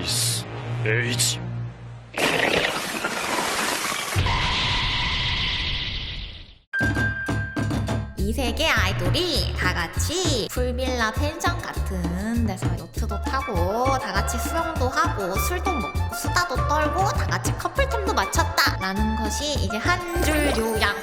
H 이 세계 아이돌이 다 같이 풀빌라 펜션 같은 데서 요트도 타고 다 같이 수영도 하고 술도 먹고 수다도 떨고 다 같이 커플템도 맞췄다 라는 것이 이제 한 줄 요약.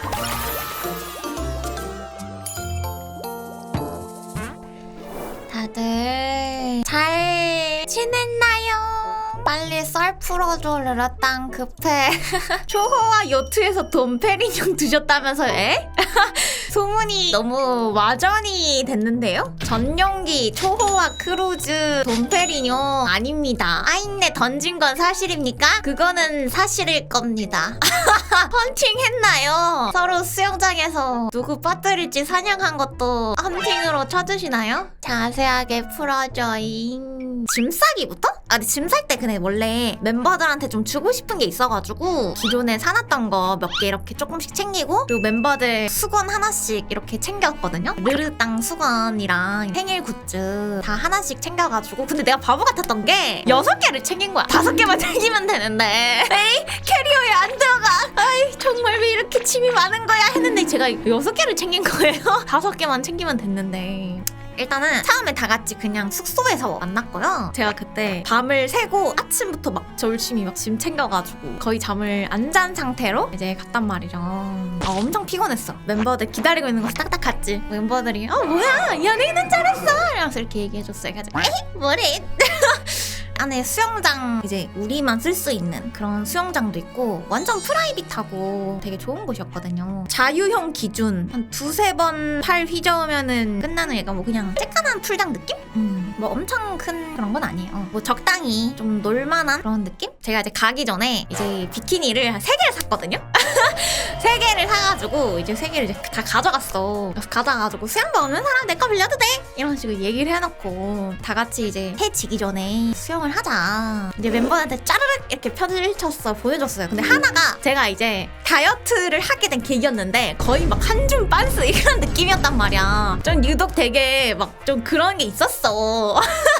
빨리 썰 풀어줘 르르땅 급해 초호와 요트에서 돈 페리뇽 드셨다면서 에? 소문이 너무 와전이 됐는데요? 전용기 초호와 크루즈 돈페리뇽 아닙니다 아인네 던진 건 사실입니까? 그거는 사실일 겁니다 헌팅 했나요? 서로 수영장에서 누구 빠뜨릴지 사냥한 것도 헌팅으로 쳐주시나요? 자세하게 풀어줘잉 짐 싸기부터? 아 근데 짐쌀때 근데 원래 멤버들한테 좀 주고 싶은 게 있어가지고 기존에 사놨던 거 몇 개 이렇게 조금씩 챙기고 그리고 멤버들 수건 하나씩 이렇게 챙겼거든요? 르르땅 수건이랑 생일 굿즈 다 하나씩 챙겨가지고 근데 내가 바보 같았던 게 여섯 개를 챙긴 거야. 다섯 개만 챙기면 되는데. 에이 캐리어에 안 들어가. 아이 정말 왜 이렇게 짐이 많은 거야? 했는데 제가 여섯 개를 챙긴 거예요? 다섯 개만 챙기면 됐는데 일단은 처음에 다 같이 그냥 숙소에서 만났고요. 제가 그때 밤을 새고 아침부터 막 열심히 막 짐 챙겨가지고 거의 잠을 안 잔 상태로 이제 갔단 말이죠. 아, 엄청 피곤했어. 멤버들 기다리고 있는 거 딱딱 갔지. 멤버들이 어 뭐야 연예인은 잘했어 이러면서 이렇게 얘기해줬어요. 그래서 에이 뭐래 안에 수영장 이제 우리만 쓸 수 있는 그런 수영장도 있고 완전 프라이빗하고 되게 좋은 곳이었거든요. 자유형 기준 한 두세 번 팔 휘저으면은 끝나는 약간 뭐 그냥 쬐깐한 풀장 느낌? 음, 뭐 엄청 큰 그런 건 아니에요. 뭐 적당히 좀 놀만한 그런 느낌? 제가 이제 가기 전에 이제 비키니를 한 세 개를 샀거든요. 세 개를 사 가지고 이제 세 개를 이제 다 가져갔어. 그래서 가져가지고 수영도 없는 사람 내 거 빌려도 돼? 이런 식으로 얘기를 해놓고 다 같이 이제 해 지기 전에 수영을 하자. 이제 멤버한테 짜르륵 이렇게 펼쳤어 보여줬어요. 근데 하나가 제가 이제 다이어트를 하게 된 계기였는데 거의 막 한 줌 빤스 이런 느낌이었단 말이야. 좀 유독 되게 막 좀 그런 게 있었어.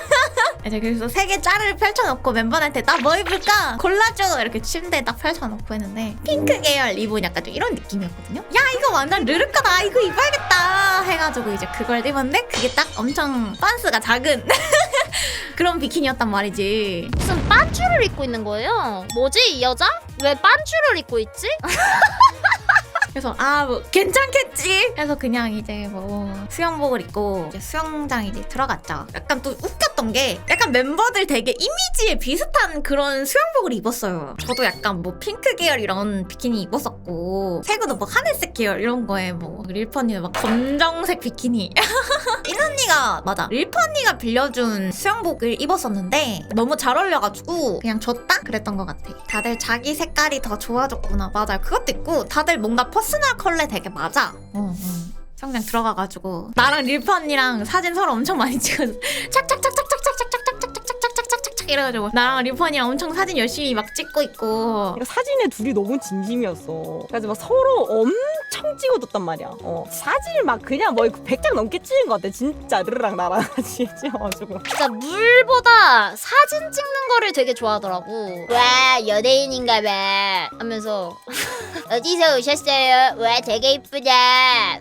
이제 그래서 세 개 짤을 펼쳐놓고 멤버한테 나 뭐 입을까 골라줘 이렇게 침대에 딱 펼쳐놓고 했는데 핑크 계열 리본 약간 좀 이런 느낌이었거든요. 야 이거 완전 르르카다 이거 입어야겠다 해가지고 이제 그걸 입었는데 그게 딱 엄청 빤스가 작은 그런 비키니였단 말이지. 무슨 빤쭈를 입고 있는 거예요? 뭐지 이 여자? 왜 빤쭈를 입고 있지? 그래서 아 뭐 괜찮겠지 해서 그냥 이제 뭐 수영복을 입고 이제 수영장 이제 들어갔죠 약간 또 웃겼 던 게 약간 멤버들 되게 이미지에 비슷한 그런 수영복을 입었어요. 저도 약간 뭐 핑크 계열 이런 비키니 입었었고 세구도 뭐 하늘색 계열 이런 거에 뭐 릴퍼 언니는 막 검정색 비키니. 인 언니가 맞아. 릴퍼 언니가 빌려준 수영복을 입었었는데 너무 잘 어울려가지고 그냥 줬다? 그랬던 것 같아. 다들 자기 색깔이 더 좋아졌구나. 맞아. 그것도 있고 다들 뭔가 퍼스널 컬러 되게 맞아. 어, 어. 수영장 들어가가지고 나랑 릴퍼 언니랑 사진 서로 엄청 많이 찍어서 착착착착착착착착착착착착착착착 이래가지고 나랑 릴퍼 언니랑 엄청 사진 열심히 막 찍고 있고 그러니까 사진에 둘이 너무 진심이었어. 그래서 막 서로 엄청 찍어뒀단 말이야. 어. 사진을 막 그냥 뭐 100장 넘게 찍은 것 같아. 진짜 르르랑 나랑 같이 찍어가지고. 진짜 물보다 사진 찍는 거를 되게 좋아하더라고 와 연예인인가 봐 하면서 어디서 오셨어요? 와 되게 이쁘다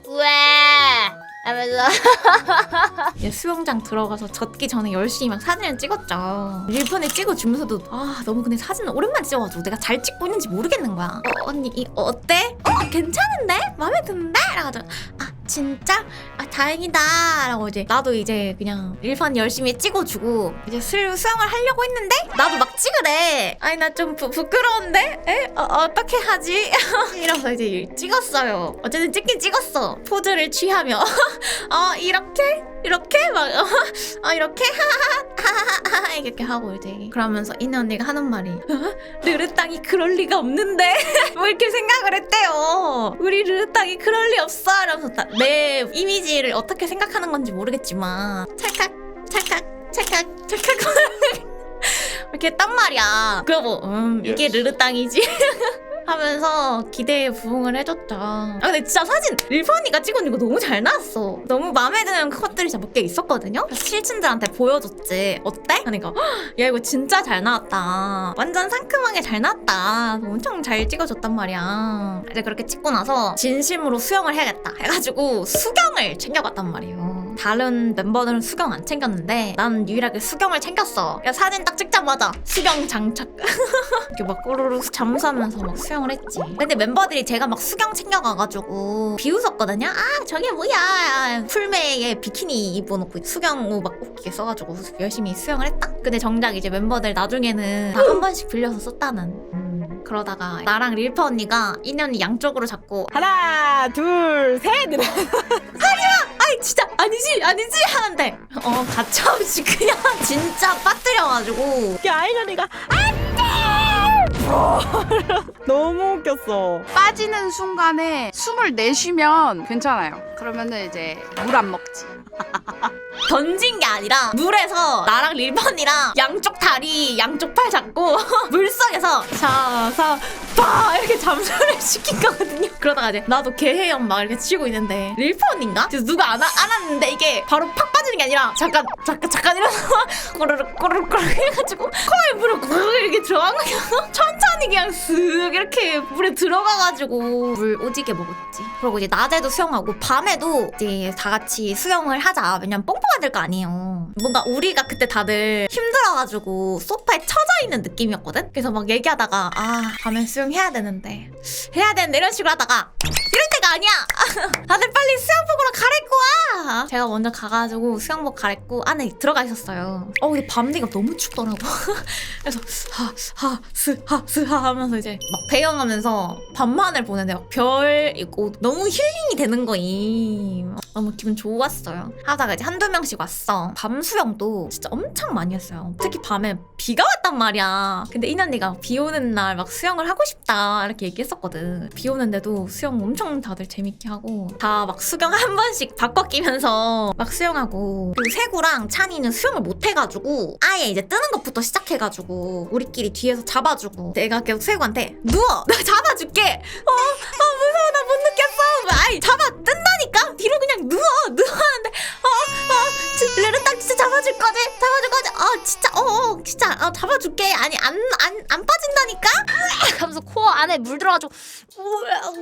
하면서 이제 수영장 들어가서 젖기 전에 열심히 막 사진을 찍었죠. 릴폰에 찍어 주면서도 아 너무 근데 사진을 오랜만에 찍어가지고 내가 잘 찍고 있는지 모르겠는 거야. 어, 언니 이 어때? 어 괜찮은데? 마음에 드는데? 라가지고 아 진짜? 아 다행이다 라고 이제 나도 이제 그냥 릴폰 열심히 찍어주고 이제 수, 수영을 하려고 했는데 나도 막 찍으래. 아니 나 좀 부끄러운데? 에? 어, 어떻게 하지? 이러면서 이제 찍었어요. 어쨌든 찍긴 찍었어. 포즈를 취하며 어 이렇게? 이렇게? 막, 어, 어 이렇게? 하하하하 이렇게 하고 이제 그러면서 이네 언니가 하는 말이 어? 르르땅이 그럴 리가 없는데 뭐 이렇게 생각을 했대요 우리 르르땅이 그럴 리 없어 이러면서 나- 내 이미지를 어떻게 생각하는 건지 모르겠지만 찰칵 찰칵 찰칵 찰칵 이렇게 했단 말이야 그러고 음 이게. 르르땅이지 하면서 기대에 부응을 해줬죠. 아 근데 진짜 사진 릴퍼니가 찍어준 거 너무 잘 나왔어. 너무 마음에 드는 컷들이 진짜 몇 개 있었거든요. 실친들한테 보여줬지. 어때? 그러니까 "헉, 야 이거 진짜 잘 나왔다. 완전 상큼하게 잘 나왔다. 엄청 잘 찍어줬단 말이야. 이제 그렇게 찍고 나서 진심으로 수영을 해야겠다 해가지고 수경을 챙겨갔단 말이에요. 다른 멤버들은 수경 안 챙겼는데 난 유일하게 수경을 챙겼어. 야, 사진 딱 찍자마자 수경 장착. 이렇게 막 꼬르르 잠수하면서 막 수영을 했지. 근데 멤버들이 제가 막 수경 챙겨가가지고 비웃었거든요. 아 저게 뭐야 풀메에 비키니 입어놓고 수경 옷막 웃기게 써가지고 열심히 수영을 했다. 근데 정작 이제 멤버들 나중에는 다 한 번씩 빌려서 썼다는. 음, 그러다가 나랑 릴퍼 언니가 인연이 양쪽으로 잡고 하나 둘셋 이래. 아니지 아니지 하는데 어 가차없이 그냥 진짜 빠뜨려가지고 아이년이가 안돼. 너무 웃겼어. 빠지는 순간에 숨을 내쉬면 괜찮아요. 그러면은 이제 물 안 먹지. 던진 게 아니라 물에서 나랑 릴번이랑 양쪽 다리 양쪽 팔 잡고 물속에서 샤사 빠 이렇게 잠수를 시킨 거거든요. 그러다가 이제 나도 개헤엄 막 이렇게 치고 있는데 릴번인가? 그래서 누가 안, 와- 안 왔는데 이게 바로 팍 빠지는 게 아니라 잠깐 잠깐 잠깐 이러서 꼬르륵 꼬르륵 꼬르륵 해가지고 코에 물을 꾹 이렇게 들어간 거야 천천히 그냥 쓱 이렇게 물에 들어가가지고 물 오지게 먹었지. 그리고 이제 낮에도 수영하고 밤에도 이제 다 같이 수영을 하자. 왜냐면 뽕 뽕해야 될거 아니에요. 뭔가 우리가 그때 다들 힘들어가지고 소파에 처져 있는 느낌이었거든? 그래서 막 얘기하다가 아 밤에 수영해야 되는데 해야 되는데 이런 식으로 하다가 이럴 때가 아니야! 다들 빨리 수영복으로 갈아입고 와! 제가 먼저 가가지고 수영복 갈아입고 안에 들어가 있었어요. 어 근데 밤 되니까 너무 춥더라고. 그래서 하하 스하 스하 하면서 이제 막 배영하면서 밤만을 보는데 막 별 있고 너무 힐링이 되는 거임 너무 기분 좋았어요. 하다가 이제 한두 명씩 왔어. 밤 수영도 진짜 엄청 많이 했어요. 특히 밤에 비가 왔단 말이야. 근데 이 언니가 비 오는 날 막 수영을 하고 싶다 이렇게 얘기했었거든. 비 오는데도 수영 엄청 다들 재밌게 하고 다 막 수경 한 번씩 바꿔 끼면서 막 수영하고 그리고 세구랑 찬이는 수영을 못 해가지고 아예 이제 뜨는 것부터 시작해가지고 우리끼리 뒤에서 잡아주고 내가 계속 세구한테 누워! 내가 잡아줄게! 어, 아 무서워. 나 못 느꼈어. 아이 잡아 뜬다니까? 뒤로 그냥 누워 누워 하는데 어어 레르땅 진짜 잡아줄 거지 잡아줄 거지 어 진짜 어어 진짜 어, 잡아줄게. 아니 안 안 안 빠진다니까? 하면서 코어 안에 물 들어가지고 우악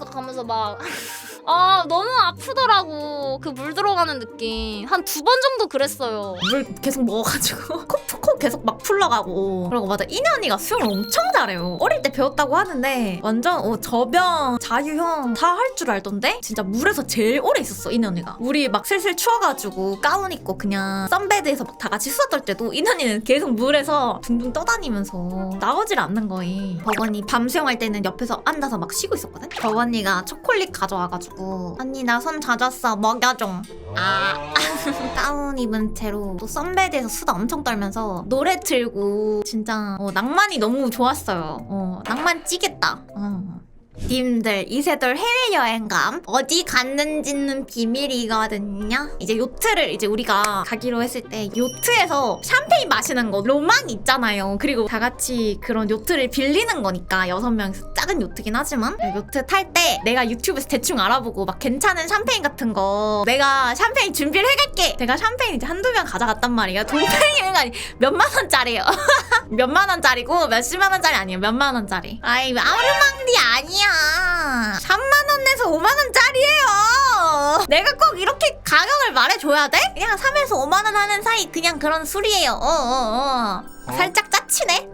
우악 하면서 막. 아 너무 아프더라고 그 물 들어가는 느낌. 한 두 번 정도 그랬어요. 물 계속 먹어가지고 코, 코 계속 막 풀러가고. 그리고 맞아 이년이가 수영을 엄청 잘해요. 어릴 때 배웠다고 하는데 완전 어, 저병 자유형 다 할 줄 알던데? 진짜 물에서 제일 오래 있었어 이년이가 우리 막 슬슬 추워가지고 가운 입고 그냥 썬베드에서 막 다 같이 수다 떨 때도 이년이는 계속 물에서 둥둥 떠다니면서 나오질 않는 거임 버건이 밤 수영할 때는 옆에서 앉아서 막 쉬고 있었거든 버건이가 초콜릿 가져와가지고 언니 나 손 젖었어 먹여줘 아 가운 입은 채로 또 썬베드에서 수다 엄청 떨면서 노래 틀고 진짜 어, 낭만이 너무 좋았어요. 어, 낭만 찌겠다. 어. 님들 이세돌 해외여행감 어디 갔는지는 비밀이거든요. 이제 요트를 이제 우리가 가기로 했을 때 요트에서 샴페인 마시는 거 로망 있잖아요. 그리고 다 같이 그런 요트를 빌리는 거니까 여섯 명이서 작은 요트긴 하지만. 요트 탈 때 내가 유튜브에서 대충 알아보고 막 괜찮은 샴페인 같은 거 내가 샴페인 준비를 해갈게. 제가 샴페인 이제 한두 병 가져갔단 말이에요. 돈페이가 아니 몇만 원짜리예요. 몇만 원짜리고 몇십만 원짜리 아니에요. 몇만 원짜리. 아이 아르망디 아니야 3만 원 내서 5만 원짜리예요. 내가 꼭 이렇게 가격을 말해줘야 돼? 그냥 3에서 5만 원 하는 사이 그냥 그런 술이에요. 어 어 어. 살짝 짜치네?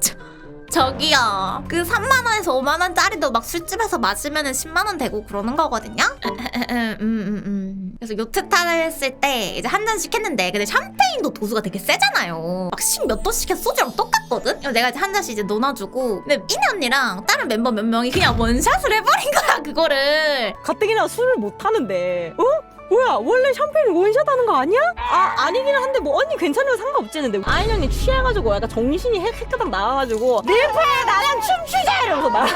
저기요. 그 3만 원에서 5만 원짜리도 막 술집에서 마시면은 10만 원 되고 그러는 거거든요? 음, 음, 음. 그래서 요트 타를 했을 때 이제 한 잔씩 했는데 근데 샴페인도 도수가 되게 세잖아요. 막10몇 도씩 해서 소주랑 똑같거든? 그래서 내가 이제 한 잔씩 이제 넣어주고 근데 이네 언니랑 다른 멤버 몇 명이 그냥 원샷을 해버린 거야 그거를. 가뜩이나 술을 못 하는데. 어? 뭐야 원래 샴페인 원샷 하는 거 아니야? 아 아니긴 한데 뭐 언니 괜찮으면 상관없지는데. 아이년이 취해가지고 약간 정신이 핵 핵가닥 나와가지고 릴프에 나랑 춤추자! 이러면서 나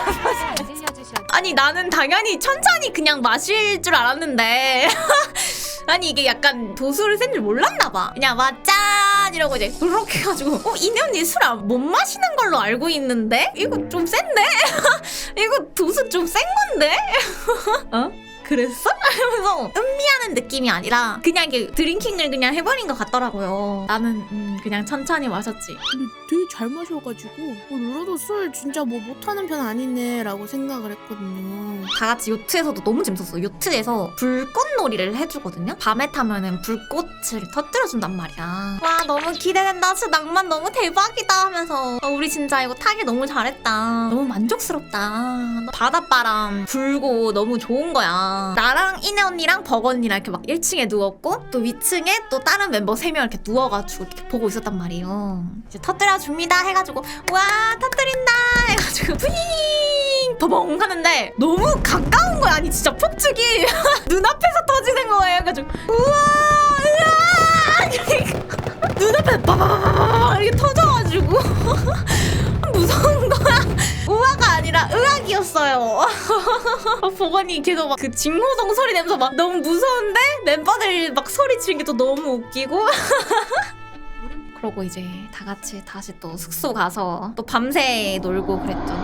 아니 나는 당연히 천천히 그냥 마실 줄 알았는데. 아니 이게 약간 도수를 센 줄 몰랐나 봐. 그냥 으악 이러고 이제 그렇게 해가지고 어 이내 언니 술 못 마시는 걸로 알고 있는데? 이거 좀 센데? 이거 도수 좀 센 건데? 어? 그랬어? 하면서 음미하는 느낌이 아니라 그냥 이게 드링킹을 그냥 해버린 것 같더라고요. 나는 음, 그냥 천천히 마셨지. 근데 되게 잘 마셔가지고 어, 로라도 술 진짜 뭐 못하는 편 아니네라고 생각을 했거든요. 다 같이 요트에서도 너무 재밌었어. 요트에서 불꽃놀이를 해주거든요. 밤에 타면은 불꽃을 터뜨려준단 말이야. 와 너무 기대된다. 진짜 낭만 너무 대박이다 하면서 어, 우리 진짜 이거 타기 너무 잘했다. 너무 만족스럽다. 바닷바람 불고 너무 좋은 거야. 나랑 이내 언니랑 버거 언니랑 이렇게 막 1층에 누웠고 또 위층에 또 다른 멤버 3명 이렇게 누워가지고 이렇게 보고 있었단 말이에요. 이제 터뜨려 줍니다 해가지고 와 터뜨린다 해가지고 푸잉 버벙 하는데 너무 가까운 거야 아니 진짜 폭죽이 눈앞에서 터지는 거예요 그래가지고 우와 으아 눈앞에 빠바바바바 이렇게 터져가지고 아니라 의학이었어요. 보건이 계속 막 그 징호동 소리 내면서 막 너무 무서운데 멤버들 막 소리 지르는 게 또 너무 웃기고. 그러고 이제 다 같이 다시 또 숙소 가서 또 밤새 놀고 그랬죠